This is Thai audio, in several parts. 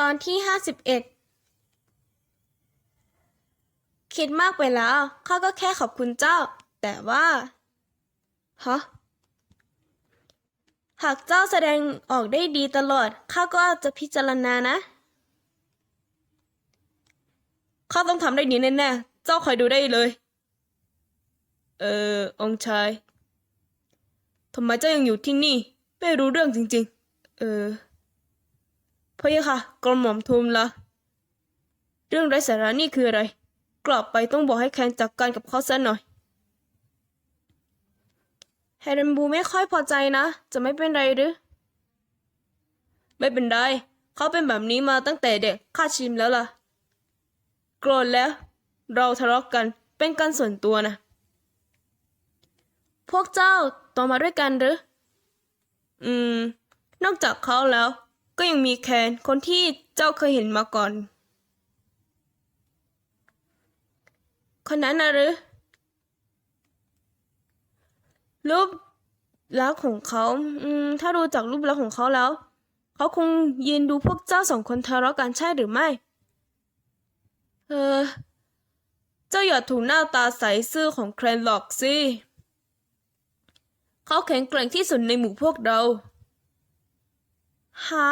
ตอนที่ห้าสิบเอ็ดคิดมากไปแล้วข้าก็แค่ขอบคุณเจ้า แต่ว่าฮะหากเจ้าแสดงออกได้ดีตลอดข้าก็จะพิจารณานะข้าต้องทำได้ดีแน่ๆ เจ้าคอยดูได้เลย เออ องชาย ทำไมเจ้ายังอยู่ที่นี่ ไม่รู้เรื่องจริง ๆ เออ พะยะค่ะกระหม่อมทูลละ เรื่องไร้สาระนี่คืออะไร กลับไปต้องบอกให้แคนจัดการกับเขาซะหน่อยแฮเรนบูไม่ค่อยพอใจนะ จะไม่เป็นไรหรือ ไม่เป็นไร เขาเป็นแบบนี้มาตั้งแต่เด็กข้าชิมแล้วล่ะ โกรธแล้ว เราทะเลาะกกันเป็นการส่วนตัวนะ พวกเจ้าโตมาด้วยกันหรือ อืม นอกจากเขาแล้ว ก็ยังมีแคนคนที่เจ้าเคยเห็นมาก่อน คนนั้นนะหรือ รูปลักษณ์ของเขาอืมถ้าดูจากรูปลักษณ์ของเขาแล้ว เขาคงยืนดูพวกเจ้าสองคนทะเลาะกันใช่หรือไม่ เออ เจ้าอย่าถูกหน้าตาใสซื่อของแครนหรอกสิ เขาแข็งแกร่งที่สุดในหมู่พวกเรา หา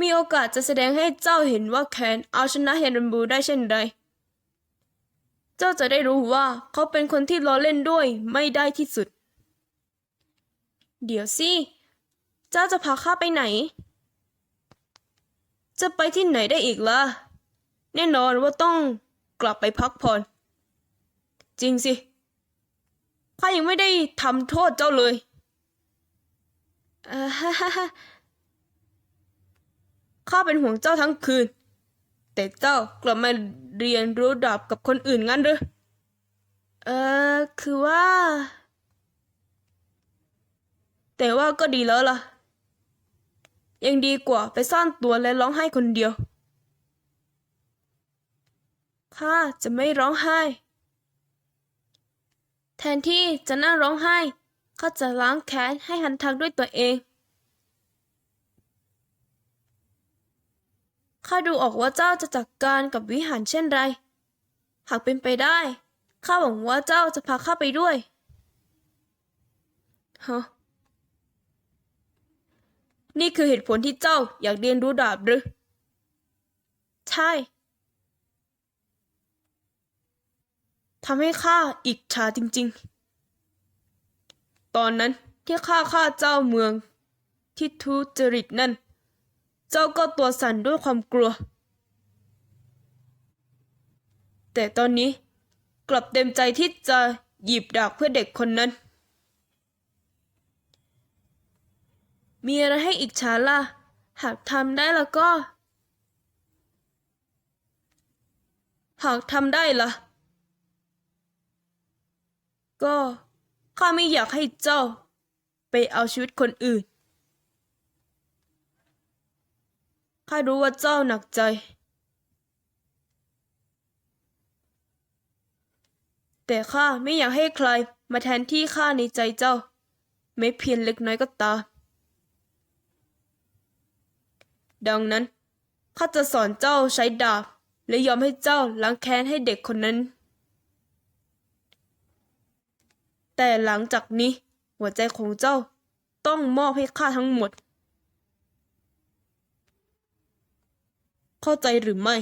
มีโอกาสจะแสดงให้เจ้าเห็นว่าแคนเอาชนะเฮรันบูได้เช่นไรเจ้าจะได้รู้ว่าเขาเป็นคนที่ล้อเล่นด้วยไม่ได้ที่สุด เดี๋ยวสิ เจ้าจะพาข้าไปไหน จะไปที่ไหนได้อีกล่ะ แน่นอนว่าต้องกลับไปพักผ่อน จริงสิ ข้ายังไม่ได้ทำโทษเจ้าเลยเออข้าเป็นห่วงเจ้าทั้งคืน แต่เจ้ากลับมาเรียนรู้ดาบกับคนอื่นงั้นหรือเออคือว่า แต่ว่าก็ดีแล้วล่ะ ยังดีกว่าไปซ่อนตัวและร้องไห้คนเดียว ข้าจะไม่ร้องไห้ แทนที่จะนั่งร้องไห้ข้าจะล้างแค้นให้หันทางด้วยตัวเอง ข้าดูออกว่าเจ้าจะจัดการกับวิหารเช่นไร หากเป็นไปได้ ข้าหวังว่าเจ้าจะพาข้าไปด้วย ฮะ นี่คือเหตุผลที่เจ้าอยากเรียนรู้ดาบหรือ ใช่ ทำให้ข้าอิจฉาจริง ๆ ตอนนั้นที่ข้าฆ่าเจ้าเมือง ที่ทุจริตนั่น เจ้าก็ตัวสั่นด้วยความกลัว แต่ตอนนี้กลับเต็มใจที่จะหยิบดาบเพื่อเด็กคนนั้น มีอะไรให้อิจฉาล่ะ หากทำได้แล้วก็ หากทำได้ล่ะ ก็ข้าไม่อยากให้เจ้า ไปเอาชีวิตคนอื่น ข้ารู้ว่าเจ้าหนักใจ แต่ข้าไม่อยากให้ใครมาแทนที่ข้าในใจเจ้า ไม่เพียงเล็กน้อยก็ตาม ดังนั้นข้าจะสอนเจ้าใช้ดาบ และยอมให้เจ้าล้างแค้นให้เด็กคนนั้น แต่หลังจากนี้ หัวใจของเจ้าต้องมอบให้ข้าทั้งหมด เข้าใจหรือไม่